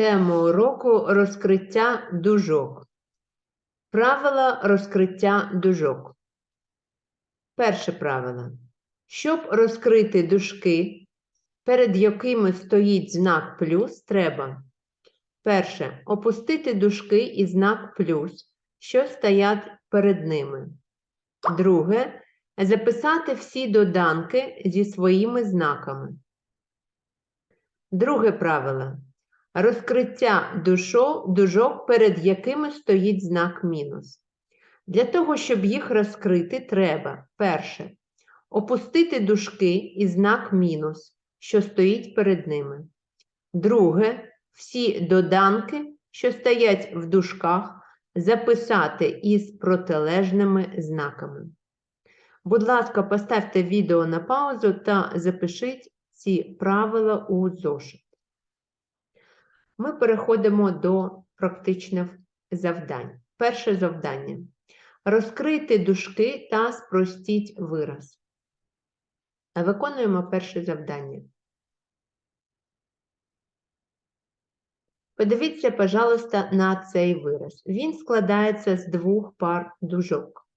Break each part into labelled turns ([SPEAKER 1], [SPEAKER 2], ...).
[SPEAKER 1] Тема уроку розкриття дужок. Правила розкриття дужок. Перше правило. Щоб розкрити дужки, перед якими стоїть знак плюс, треба. Перше. Опустити дужки і знак плюс, що стоять перед ними. Друге. Записати всі доданки зі своїми знаками. Друге правило. Розкриття душо, дужок, перед якими стоїть знак мінус. Для того, щоб їх розкрити, треба перше. Опустити дужки і знак мінус, що стоїть перед ними. Друге. Всі доданки, що стоять в дужках, записати із протилежними знаками. Будь ласка, поставте відео на паузу та запишіть ці правила у зошит. Ми переходимо до практичних завдань. Перше завдання. Розкрити дужки та спростіть вираз. Виконуємо перше завдання. Подивіться, пожалуйста, на цей вираз. Він складається з двох пар дужок.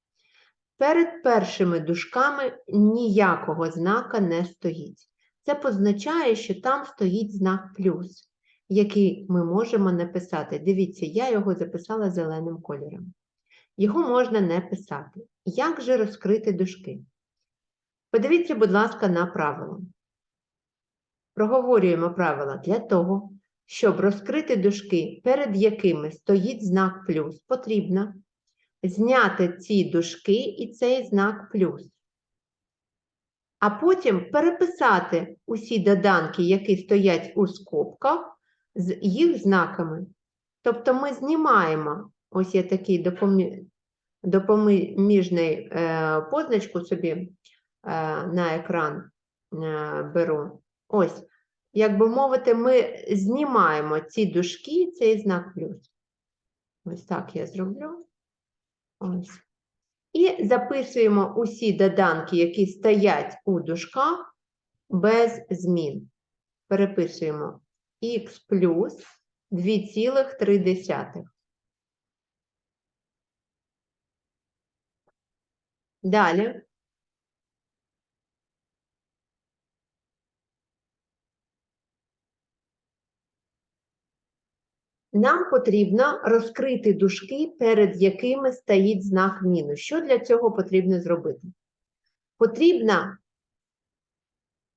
[SPEAKER 1] Перед першими дужками ніякого знака не стоїть. Це позначає, що там стоїть знак плюс, який ми можемо написати. Дивіться, я його записала зеленим кольором. Його можна не писати. Як же розкрити дужки? Подивіться, будь ласка, на правило. Проговорюємо правила для того, щоб розкрити дужки, перед якими стоїть знак плюс, потрібно зняти ці дужки і цей знак плюс. А потім переписати усі доданки, які стоять у скобках, з їх знаками. Тобто ми знімаємо, ось я такий допомі... допоміжний е, позначку собі е, на екран е, беру. Ось, як би мовити, ми знімаємо ці дужки цей знак плюс. Ось так я зроблю. Ось. І записуємо усі доданки, які стоять у дужках, без змін. Переписуємо х плюс 2,3. Далі. Нам потрібно розкрити дужки, перед якими стоїть знак мінус. Що для цього потрібно зробити? Потрібно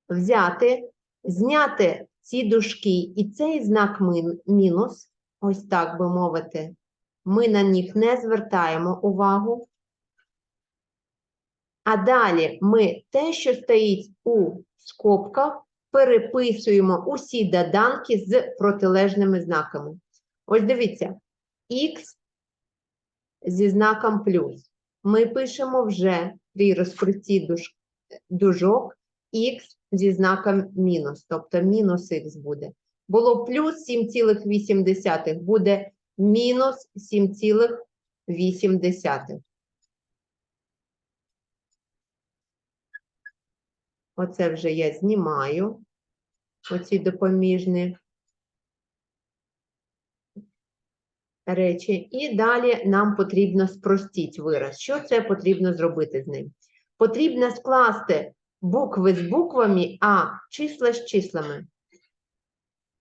[SPEAKER 1] взяти, зняти ці дужки і цей знак мінус, ось так би мовити, ми на них не звертаємо увагу. А далі ми те, що стоїть у скобках, переписуємо усі доданки з протилежними знаками. Ось дивіться, х зі знаком плюс. Ми пишемо вже при розкритті дужок х зі знаком мінус, тобто мінус х буде. Було плюс 7,8, буде мінус 7,8. Оце вже я знімаю, оці допоміжні. речі. І далі нам потрібно спростіть вираз. Що це потрібно зробити з ним? Потрібно скласти букви з буквами, а числа з числами.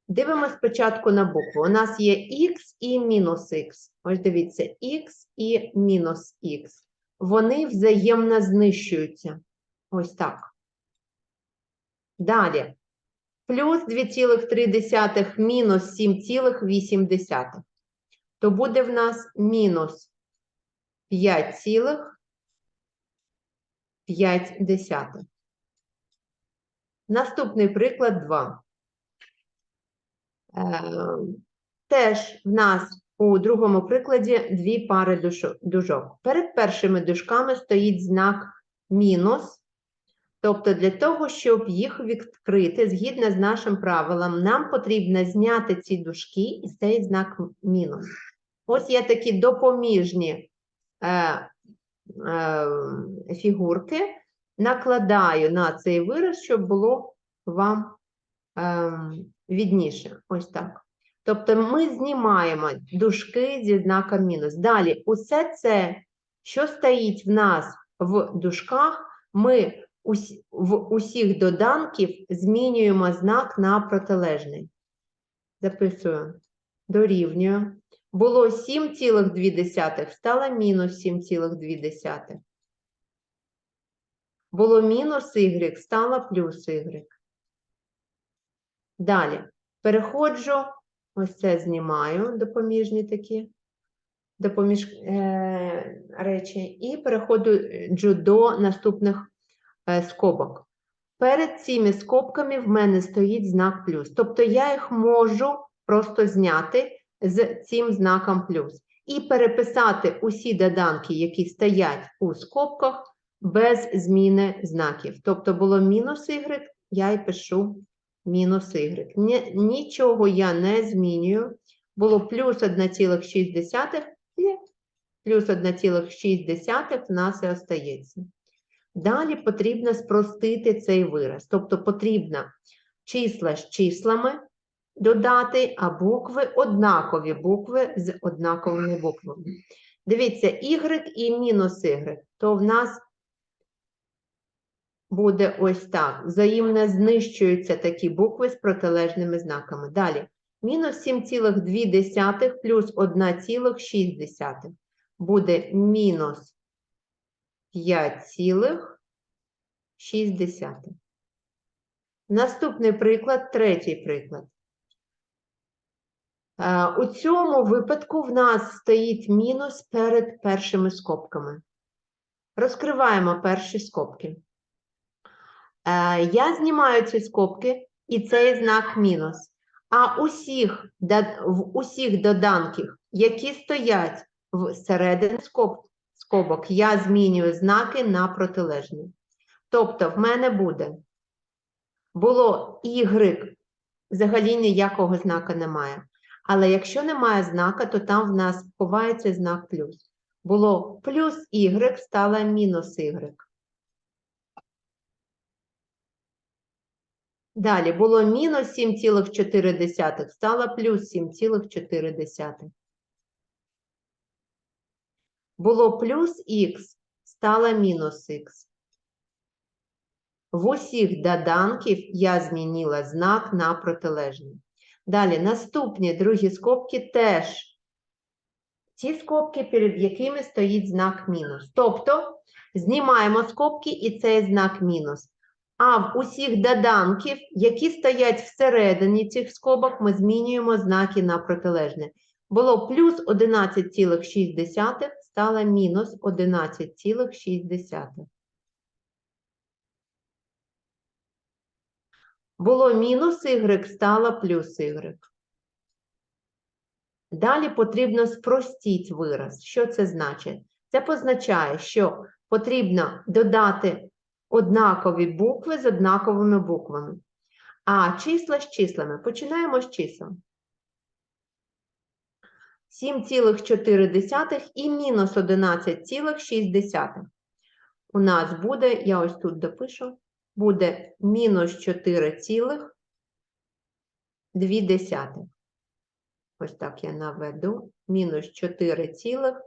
[SPEAKER 1] Дивимося спочатку на букву. У нас є х і мінус х. Ось дивіться, х і мінус х. Вони взаємно знищуються. Ось так. Далі. Плюс 2,3 мінус 7,8 то буде в нас мінус 5,5. Наступний приклад 2. Е, теж в нас у другому прикладі дві пари дужок. Перед першими дужками стоїть знак мінус. Тобто для того, щоб їх відкрити, згідно з нашим правилом, нам потрібно зняти ці дужки і цей знак мінус. Ось є такі допоміжні е, е, фігурки. Накладаю на цей вираз, щоб було вам е, відніше. Ось так. Тобто ми знімаємо дужки зі знаком мінус. Далі, усе це, що стоїть в нас в дужках, ми в усіх доданків змінюємо знак на протилежний. Записую. Дорівнюю. Було 7,2, стало мінус 7,2. Було мінус y, стало плюс y. Далі. Переходжу, ось це знімаю, допоміжні такі допоміж е, речі, і переходжу до наступних е, скобок. Перед цими скобками в мене стоїть знак плюс. Тобто я їх можу просто зняти з цим знаком плюс і переписати усі доданки, які стоять у скобках, без зміни знаків. Тобто було мінус y, я і пишу мінус y. Ні- Нічого я не змінюю. Було плюс 1,6 і плюс 1,6 в нас і остається. Далі потрібно спростити цей вираз. Тобто потрібно числа з числами додати, а букви однакові букви з однаковими буквами. Дивіться, y і мінус y, то в нас буде ось так. Взаємно знищуються такі букви з протилежними знаками. Далі. Мінус 7,2 плюс 1,6 буде мінус 5,6. Наступний приклад, третій приклад. Е, У цьому випадку в нас стоїть мінус перед першими скобками. Розкриваємо перші скобки. Е, Я знімаю ці скобки і цей знак мінус. А усіх, в усіх доданків, які стоять всередині скоб, скобок, я змінюю знаки на протилежні. Тобто в мене буде було y, взагалі ніякого знака немає. Але якщо немає знака, то там в нас ховається знак плюс. Було плюс y, стало мінус y. Далі було мінус 7,4, стало плюс 7,4. Було плюс х, стало мінус х. В усіх доданків я змінила знак на протилежний. Далі, наступні другі скобки теж. Ці скобки, перед якими стоїть знак мінус. Тобто, знімаємо скобки і цей знак мінус. А в усіх доданків, які стоять всередині цих скобок, ми змінюємо знаки на протилежне. Було плюс 11,6, стало мінус 11,6. Було мінус y, стало плюс y. Далі потрібно спростіть вираз. Що це значить? Це позначає, що потрібно додати однакові букви з однаковими буквами. А числа з числами. Починаємо з чисел. 7,4 і мінус 11,6. У нас буде, я ось тут допишу, буде мінус 4,2. Ось так я наведу. Мінус 4,2.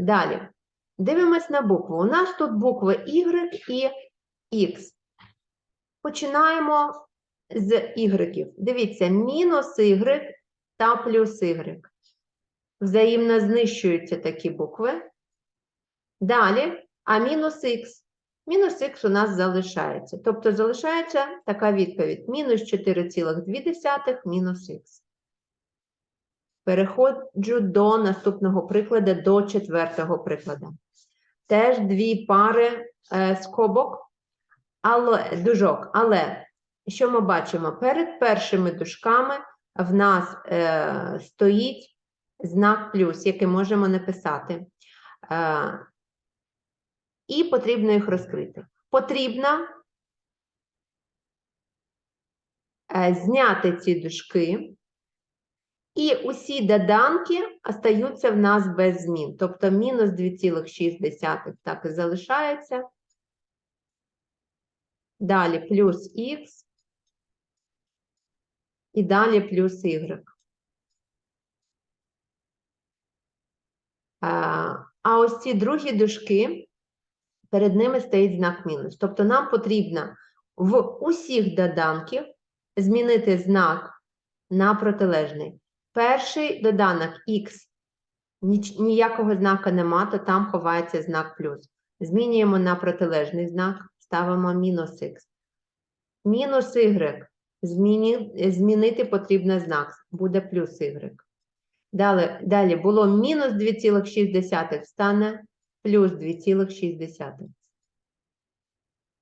[SPEAKER 1] Далі. Дивимось на букву. У нас тут букви Y і X. Починаємо з Y. Дивіться, мінус Y та плюс Y. Взаємно знищуються такі букви. Далі, а мінус х. Мінус х у нас залишається. Тобто залишається така відповідь: мінус 4,2 мінус х. Переходжу до наступного прикладу, до четвертого прикладу. Теж дві пари е, скобок, але, дужок. Але що ми бачимо? Перед першими дужками в нас е, стоїть знак плюс, який можемо написати. Е, і потрібно їх розкрити. Потрібно е, зняти ці дужки, і усі доданки остаються в нас без змін. Тобто мінус 2,6 так і залишається. Далі плюс х і далі плюс y. А, ось ці другі дужки, перед ними стоїть знак мінус. Тобто нам потрібно в усіх доданків змінити знак на протилежний. Перший доданок х ніякого знака нема, то там ховається знак плюс. Змінюємо на протилежний знак, ставимо мінус х. Мінус y. Зміні, змінити потрібно знак, буде плюс y. Далі, далі було мінус 2,6 стане плюс 2,6.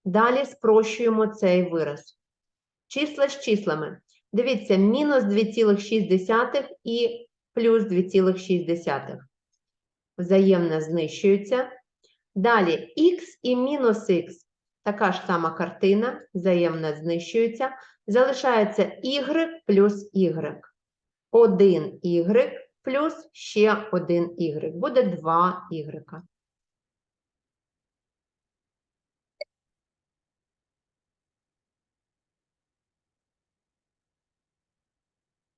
[SPEAKER 1] Далі спрощуємо цей вираз. Числа з числами. Дивіться, мінус 2,6 і плюс 2,6. Взаємно знищуються. Далі х і мінус х. Така ж сама картина, взаємно знищуються. Залишається y плюс y. 1 y плюс ще 1 y. Буде 2 y.